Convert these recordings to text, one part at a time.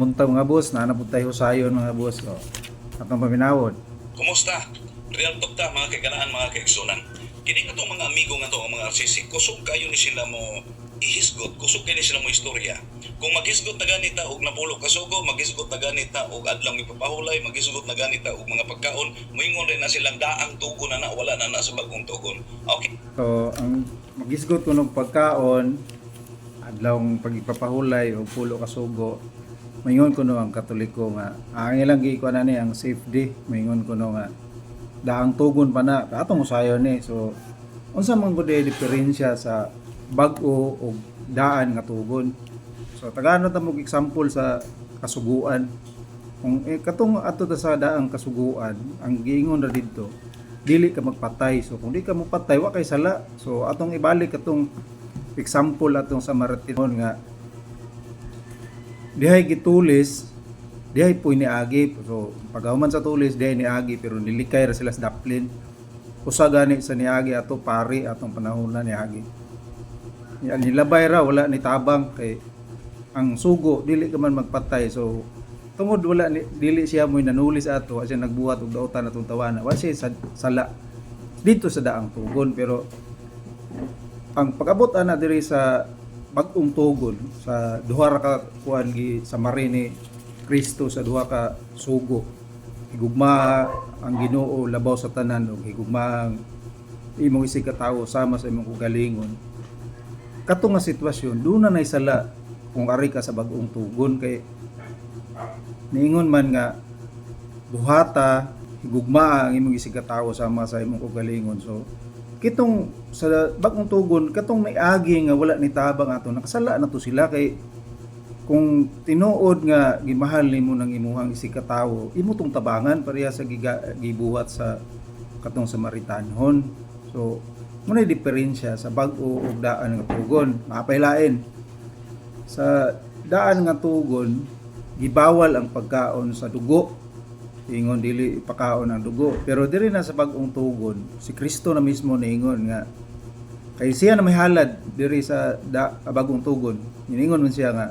Punta mga boss, naanapod tayo sayon mga boss. O, atong paminawod. Kumusta? Real talk ta mga kaiganaan mga kaigsunan. Kini ka mga amigo nga to ang mga arsisi, kusog kayo ni sila mo ihisgot, kusog kayo ni sila mo istorya. Kung maghisgot na ganita og napulo kasugo, maghisgot na ganita og adlang ipapahulay, maghisgot na ganita og mga pagkaon, moingon rin na silang daang tugon na na wala na na sa bagong tugon. Okay. So, ang magisgot ko ng pagkaon, adlawng pagipapahulay o pulo kasugo, mayon ko no ang katoliko nga, ang ilang giikuan na ni ang safety, mayon ko no nga, daang tugon pa na, atong usayon ni, so, unsa man di diferensya sa bag-o o daan nga tugon. So, tagano ta mo example sa kasuguan. Kung eh, katong ato ta sa daang kasuguan, ang giingon ra didto, dili ka magpatay. So kung di ka magpatay, wa kay sala. So atong ibalik atong example atong sa Maratinon nga dihay gitulis, dihay po niagi. So paghuman sa tulis, dihay niagi pero nilikay ra sila sa daplin. Usa gani sa niagi ato pari atong panahon na niagi. Nilabay ra wala ni tabang kay ang sugo dili ka man magpatay so tungod wala ni, dili siya mo'y nanulis ato wa siya nagbuhat og dautan atong tawana wa siya sa, sala dito sa daang tugon pero ang pag-abot ana diri sa bag-ong tugon sa duha ra ka kuan gi sa marini Kristo sa duha ka sugo. Higugma ang Ginoo labaw sa tanan ug higugma ang imong isig ka tawo sama sa imong kugalingon kato nga sitwasyon doon na naisala kung ari ka sa bagong tugon. Kay niingon man nga buhata higugma ang imong isig ka tawo sama sa imong kugalingon so kitong sa bagong tugon katong may agi nga wala ni tabang ato nakasala na to sila. Kay kung tinuod nga gimahal nimo ng imuhang isig ka tawo imo tong tabangan pareha sa giga, gibuhat sa katong Samaritanhon. So muna diferensya sa bag-o ug daan nga tugon. Mapailain sa daan nga tugon gibawal ang pagkaon sa dugo ingon dili ipakaon ang dugo. Pero diri na sa bagong tugon si Kristo na mismo niingon nga kay siya na may halad diri sa da, ah, bagong tugon. Niingon man siya nga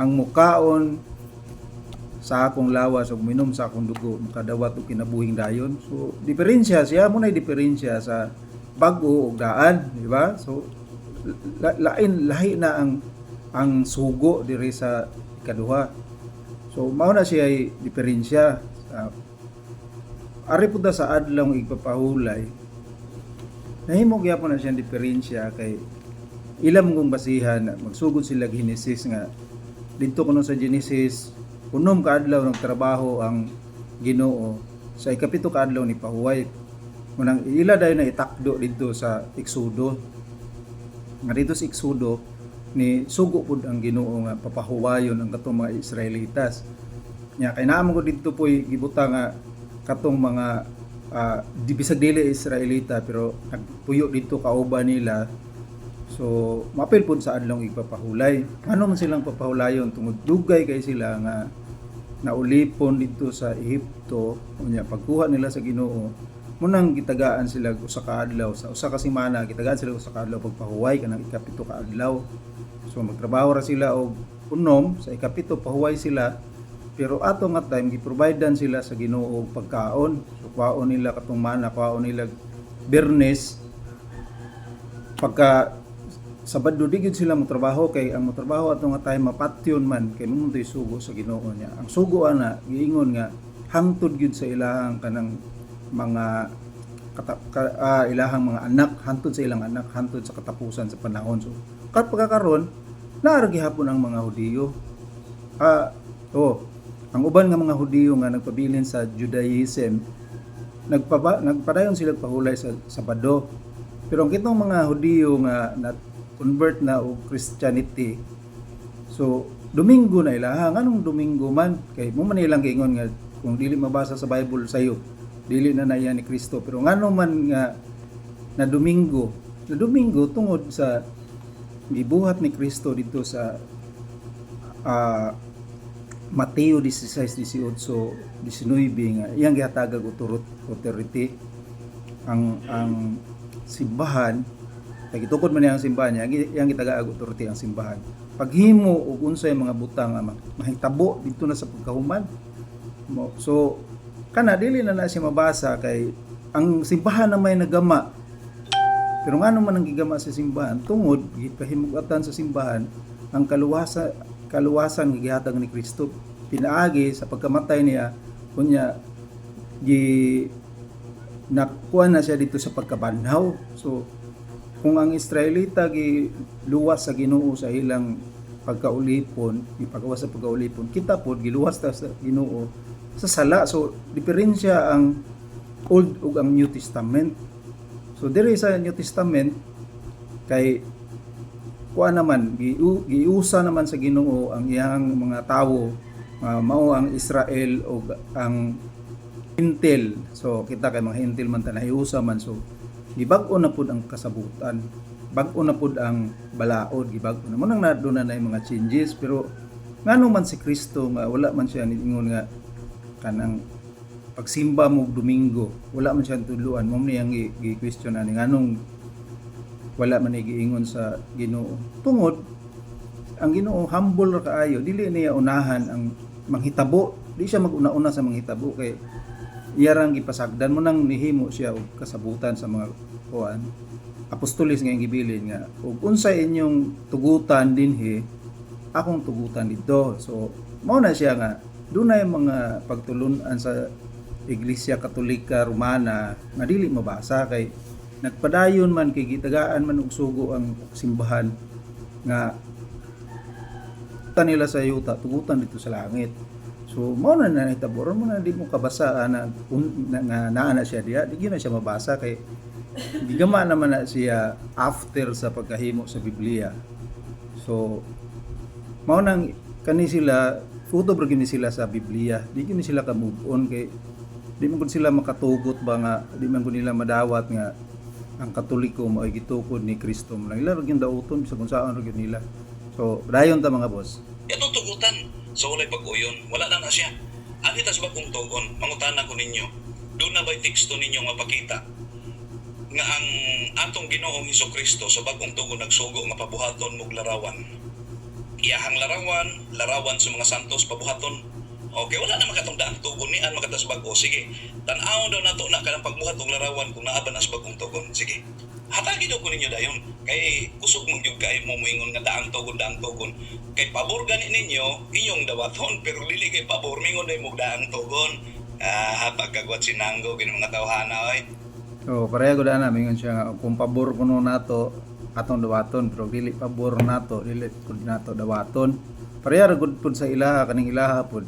ang mukaon sa akong lawas ug minom sa akong dugo makadawat og kinabuhing dayon. So diferensya siya mo na diferensya sa bag-o ug daan di ba? So la- lain lahi na ang ang sugo diri sa ikaduha so mao na siya ay diferensya. Sa ari pud sa adlaw igpapahulay nahimo gyapon na siya diferensya kay ilam kong basihan na magsugod sila Genesis nga dito kuno sa Genesis unom ka adlaw ng trabaho ang Ginoo sa ikapito ka adlaw ni pahuway. Munang ila dayon na itakdo dito sa Exodo nga dito sa Exodo ni sugo pud ang Ginoo nga papahuwayon ang katong mga Israelitas. Nya kay naamo ko dito po gibuta nga katong mga uh, di bisag dili Israelita pero nagpuyo dito kauban nila. So mapil pud sa adlong igpapahulay. Ano man silang papahulayon tungod dugay kay sila nga naulipon dito sa Ehipto unya pagkuha nila sa Ginoo munang gitagaan sila usa ka adlaw. Sa usa ka semana gitagaan sila usa ka adlaw pagpahuway kanang ikapito ka adlaw so magtrabaho ra sila og unom sa ikapito pahuway sila pero ato nga time giprovidean sila sa Ginoo og pagkaon so kwaon nila katong mana kwaon nila Bernes pagka Sabado di gyud sila mo kay ang mo trabaho ato nga time mapatyon man kay mo mo'y sugo sa Ginoo niya. Ang sugo ana giingon nga hangtod gyud sa ilahang kanang mga kata, ka, ah, ilahang mga anak hantod sa ilang anak hantod sa katapusan sa panahon. So kat pagkakaron naara gihapon ang mga Hudiyo. Ah, oh, ang uban nga mga Hudiyo nga nagpabilin sa Judaism nagpaba, nagpadayon sila pahulay sa Sabado. Pero ang kitong mga Hudiyo nga na convert na og Christianity. So, Domingo na ilaha. Anong Domingo man? Kay mo man ilang giingon nga kung dili mabasa sa Bible sayo, dili na na yan ni Kristo. Pero ngano man nga na Domingo, na Domingo tungod sa gibuhat ni Kristo dito sa ah, Mateo 16, 18, 19 nga iyang gihatagag authority. Ang ang simbahan kay gitukod man ang simbahan niya iyang gitagaag authority ang simbahan. Paghimo og unsay mga butang nga ma- mahitabo dito na sa pagkahuman. So kana dili na na siya mabasa kay ang simbahan na may nagama pero nga naman ang gigama sa simbahan tungod gipahimugatan sa simbahan ang kaluwasa kaluwasan gihatag ni Kristo pinaagi sa pagkamatay niya kunya gi nakuha na siya dito sa pagkabanhaw so kung ang Israelita gi luwas sa Ginoo sa ilang pagkaulipon, ipagawas sa pagkaulipon, kita pod giluwas ta sa Ginoo sa sala. So diferensya ang Old ug ang New Testament. So diri sa New Testament kay kuha naman giu- giusa naman sa Ginoo ang iyang mga tawo uh, mao ang Israel o ang Hintil. So kita kay mga Hintil man ta nahiusa man so gibag-o na pud ang kasabutan. Bag-o na pud ang balaod gibag-o na. Munang na doon na mga changes pero ngano man si Kristo nga wala man siya niingon nga kanang pagsimba mo Domingo wala man siya tuluan. Mo niyang gi-question ani nganong wala man ni giingon sa Ginoo? Tungod ang Ginoo humble ra kaayo dili niya unahan ang manghitabo. Di siya maguna-una sa manghitabo kay iyarang gipasagdan mo nang nihimo siya og kasabutan sa mga kuan. Apostolis nga gibilin nga ug unsay inyong tugutan dinhi akong tugutan dito so mao na siya nga dunay mga pagtulunan sa Iglesia Katolika Romana nga dili mabasa kay nagpadayon man kay gitagaan man og sugo ang simbahan nga ta nila sa yuta tugutan dito sa langit. So mao na na itaboran mo na di mo kabasa na, un, na nga naa na siya diya di na siya mabasa kay gigama naman na siya after sa pagkahimo sa Biblia. So mao nang kani sila photo sila sa Biblia? Di gini sila ka move on kay di man sila makatugot ba nga di man nila madawat nga ang katoliko mo ay gitukod ni Kristo mo lang ila ra gyud dauton sa kung saan gyud nila so dayon ta mga boss Itong tugutan. So walay pag-uyon. Wala na na siya. Ani tas bagong tugon. Mangutanan ko ninyo. Doon na ba'y teksto ninyo mapakita nga ang atong Ginoong Hesus Kristo sa bagong tugon nagsugo nga pabuhaton mog larawan. Iyahang larawan, larawan sa mga santos pabuhaton. Okay, wala na makatong daan tugon ni an makatas bago. Sige, tan-aw daw nato na kanang pagbuhat og larawan kung naa ba na sa bagong tugon. Sige. Hatagi daw ko ninyo dayon. Kay kusog mong gyud kay mo moingon nga daang tugon daang tugon. Kay pabor gani ninyo inyong dawaton pero dili kay pabor mingon day mo daang tugon. Ah, pagkagwat sinanggo kini mga tawhana oy. So, pareha ko na mingon siya nga kung pabor kuno nato atong dawaton pero dili pabor nato dili kun nato dawaton. Pareha gud pud sa ilaha kaning ilaha pud.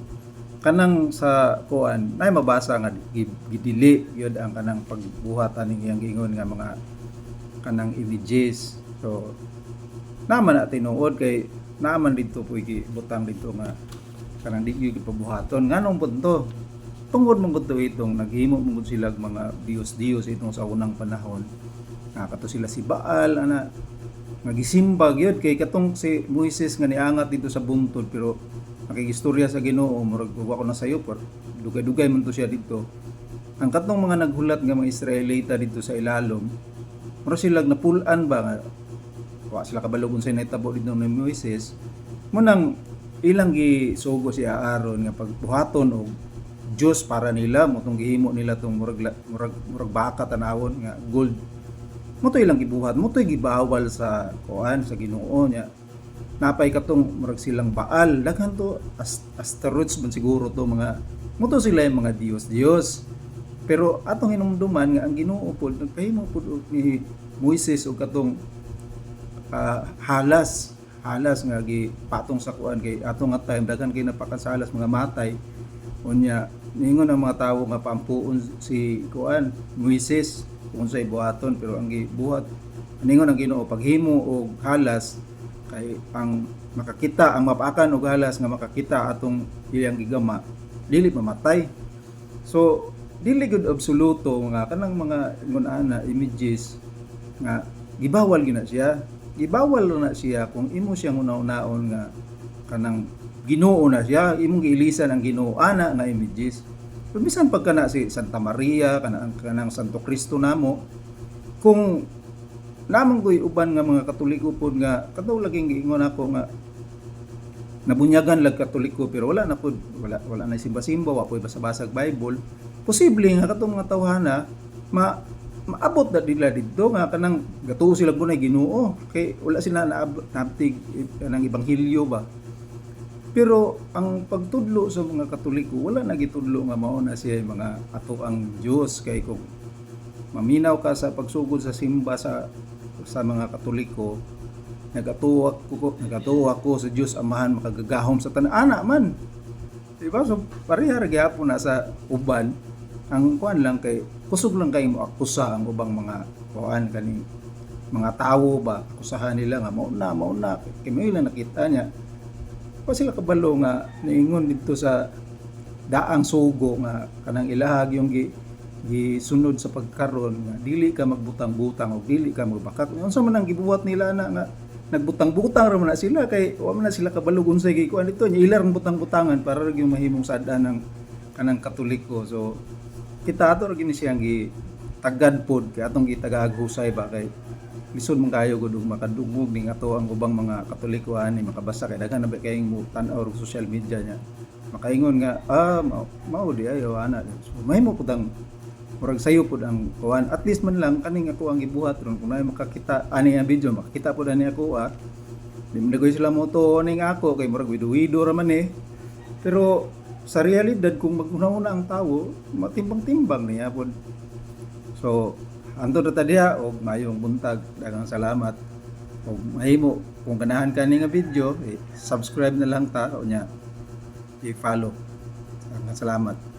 Kanang sa kuan nay mabasa nga gi- gidili yun ang kanang pagbuhat aning iyang giingon nga mga kanang images. So naman na tinuod kay naman dito po butang dito nga kanang di gyud pabuhaton nganong punto tungod mong to itong naghimo mong sila mga dios-dios itong sa unang panahon nga kato sila si Baal ana nga gisimba gyud kay katong si Moises nga niangat dito sa bungtod pero nakigistorya sa Ginoo murag wa ko na sayo pero dugay-dugay man to siya dito. Ang katong mga naghulat nga mga Israelita dito sa ilalom mura sila napulan ba nga wa sila kabalog unsay nahitabo dito ni Moises. Mo nang ilang gisugo si Aaron nga pagbuhaton og Diyos para nila mo tong gihimo nila tong murag murag murag baka tanawon nga gold mo to ilang gibuhat mo to gibawal sa kuan sa Ginoo niya. Napay katong murag silang Baal. Daghan to as, asteroids man siguro to mga mo to sila yung mga Dios Dios pero atong hinumduman nga ang Ginoo pod nagpahimo og ni Moises og katong ah, halas. Halas nga gi patong sa kuan kay atong nga time daghan kay napakasalas mga matay. Unya ningon ang mga tawo nga pampuon si kuan Moises kung sa buhaton pero ang gibuhat ningon ang Ginoo paghimo og halas kay ang makakita ang mapakan og halas nga makakita atong iyang gigama dili mamatay. So dili gud absoluto nga kanang mga ingon ana images nga gibawal gina siya. Gibawal na siya kung imo siyang una-unaon nga kanang Ginoo na siya. Imong giilisan ang Ginoo ana nga images pero bisan pagka na si Santa Maria kanang kanang Santo Cristo namo kung lamang ko'y uban nga mga katoliko pod nga kataw laging giingon ako nga nabunyagan lag katoliko pero wala na pud wala wala na simba-simba wa pud basa-basag Bible. Posible nga katong mga tawhana ma maabot na nila dito nga kanang gatuo sila bunay Ginoo kay wala sila naab- naabtig kanang ebanghelyo ba pero ang pagtudlo sa mga katoliko wala na gitudlo nga mao na siya mga ato ang Dios kay kung maminaw ka sa pagsugod sa simba sa sa mga katoliko nagatuwa ko nagatuwa ko sa Dios amahan makagagahom sa tanan. Ana man. Di ba so pareha ra gyapon na sa uban. Ang kuan lang kay kusog lang kay mo akusa ang ubang mga kuan kani mga tawo ba? Akusahan nila nga mao na mao na kay lang nakita niya pa sila kabalo nga niingon dito sa daang sugo nga kanang ilahag yung gi, gisunod sa pagkaron nga dili ka magbutang-butang o dili ka magbakak unsa man ang gibuhat nila na nga nagbutang-butang ra man na sila kay wa man na sila kabalo. Unsay gi kuan dito nya ilar ang butang-butangan para ra yung mahimong sada ng kanang katoliko. So kita ato ra gini siyang gi tagad pod kay atong gitagag husay ba kay lisod man kayo gud og makadungog ning ato ang ubang mga katoliko ani makabasa kay daghan na ba kayong mo tan-aw social media niya. Makaingon nga ah mao, mao di ayo ana so, mahimo pud ang murag sayo pud ang kuan. At least man lang kaning ako ang gibuhat ron. Kung naay makakita ani ang video makakita pud ani ako ah. Di man sila mo ning ako kay murag wido-wido ra man eh. Pero sa realidad kung maguna ang tawo matimbang-timbang niya pud. So, anto na tadiya og mayong buntag daghang salamat. Og mahimo kung ganahan ka nga video, eh, subscribe na lang ta o nya i-follow. Daghang salamat.